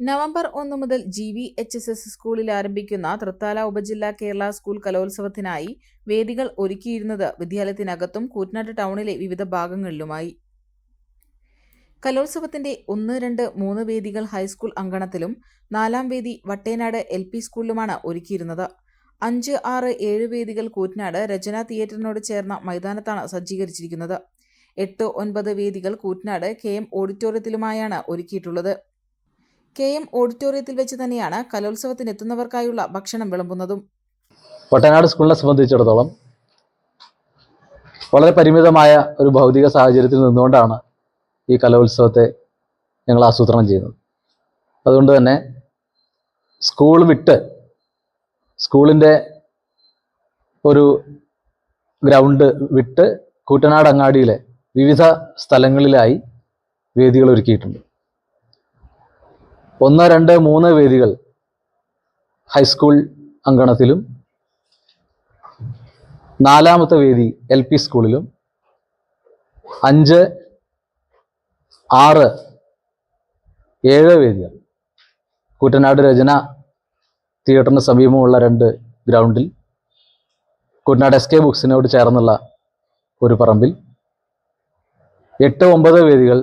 November ഒന്ന് മുതൽ G V H S S സ്കൂളിൽ ആരംഭിക്കുന്ന തൃത്താല ഉപജില്ലാ കേരള സ്കൂൾ കലോത്സവത്തിനായി വേദികൾ ഒരുക്കിയിരുന്നത് വിദ്യാലയത്തിനകത്തും കൂറ്റനാട് ടൗണിലെ വിവിധ ഭാഗങ്ങളിലുമായി. കലോത്സവത്തിന്റെ ഒന്ന് രണ്ട് മൂന്ന് വേദികൾ ഹൈസ്കൂൾ അങ്കണത്തിലും നാലാം വേദി വട്ടേനാട് എൽ പി സ്കൂളിലുമാണ് ഒരുക്കിയിരുന്നത്. അഞ്ച് ആറ് ഏഴ് വേദികൾ കൂറ്റനാട് രചന തിയേറ്ററിനോട് ചേർന്ന മൈതാനത്താണ് സജ്ജീകരിച്ചിരിക്കുന്നത്. എട്ട് ഒൻപത് വേദികൾ കൂറ്റനാട് കെ എം ഓഡിറ്റോറിയത്തിലുമായാണ് ഒരുക്കിയിട്ടുള്ളത്. കെ എം ഓഡിറ്റോറിയത്തിൽ വെച്ച് തന്നെയാണ് കലോത്സവത്തിന് എത്തുന്നവർക്കായുള്ള ഭക്ഷണം വിളമ്പുന്നതും. വട്ടനാട് സ്കൂളിനെ സംബന്ധിച്ചിടത്തോളം വളരെ പരിമിതമായ ഒരു ഭൗതിക സാഹചര്യത്തിൽ നിന്നുകൊണ്ടാണ് ഈ കലോത്സവത്തെ ഞങ്ങൾ ആസൂത്രണം ചെയ്യുന്നത്. അതുകൊണ്ട് തന്നെ സ്കൂൾ വിട്ട് സ്കൂളിന്റെ ഒരു ഗ്രൗണ്ട് വിട്ട് കൂട്ടനാട് അങ്ങാടിയിലെ വിവിധ സ്ഥലങ്ങളിലായി വേദികൾ ഒരുക്കിയിട്ടുണ്ട്. ഒന്ന് രണ്ട് മൂന്ന് വേദികൾ ഹൈസ്കൂൾ അങ്കണത്തിലും നാലാമത്തെ വേദി എൽ പി സ്കൂളിലും അഞ്ച് ആറ് ഏഴ് വേദികൾ. കൂറ്റനാട് രചന തിയേറ്ററിന് സമീപമുള്ള രണ്ട് ഗ്രൗണ്ടിൽ കുട്ടനാട് എസ് കെ ബുക്സിനോട് ചേർന്നുള്ള ഒരു പറമ്പിൽ എട്ട് ഒമ്പത് വേദികൾ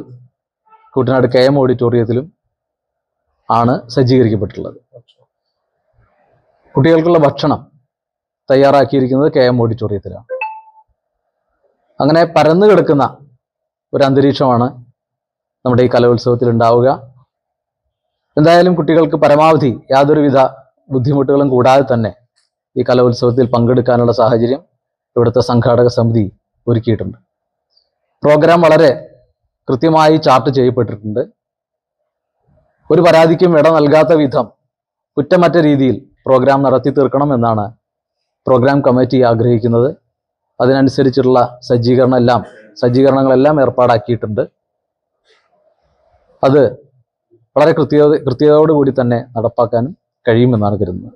കുട്ടനാട് കെ എം ഓഡിറ്റോറിയത്തിലും ആണ് സജ്ജീകരിക്കപ്പെട്ടിട്ടുള്ളത്. കുട്ടികൾക്കുള്ള ഭക്ഷണം തയ്യാറാക്കിയിരിക്കുന്നത് കെ എം ഓഡിറ്റോറിയത്തിലാണ്. അങ്ങനെ പരന്നു കിടക്കുന്ന ഒരു അന്തരീക്ഷമാണ് നമ്മുടെ ഈ കലോത്സവത്തിൽ ഉണ്ടാവുക. എന്തായാലും കുട്ടികൾക്ക് പരമാവധി യാതൊരുവിധ ബുദ്ധിമുട്ടുകളും കൂടാതെ തന്നെ ഈ കലോത്സവത്തിൽ പങ്കെടുക്കാനുള്ള സാഹചര്യം ഇവിടുത്തെ സംഘാടക സമിതി ഒരുക്കിയിട്ടുണ്ട്. പ്രോഗ്രാം വളരെ കൃത്യമായി ചാർട്ട് ചെയ്യപ്പെട്ടിട്ടുണ്ട്. ഒരു പരാതിക്കും ഇട നൽകാത്ത വിധം കുറ്റമറ്റ രീതിയിൽ പ്രോഗ്രാം നടത്തി തീർക്കണം എന്നാണ് പ്രോഗ്രാം കമ്മിറ്റി ആഗ്രഹിക്കുന്നത്. അതിനനുസരിച്ചുള്ള സജ്ജീകരണം എല്ലാം സജ്ജീകരണങ്ങളെല്ലാം ഏർപ്പാടാക്കിയിട്ടുണ്ട്. അത് വളരെ കൃത്യത കൃത്യതയോടുകൂടി തന്നെ നടപ്പാക്കാനും കഴിയുമെന്നാണ് കരുതുന്നത്.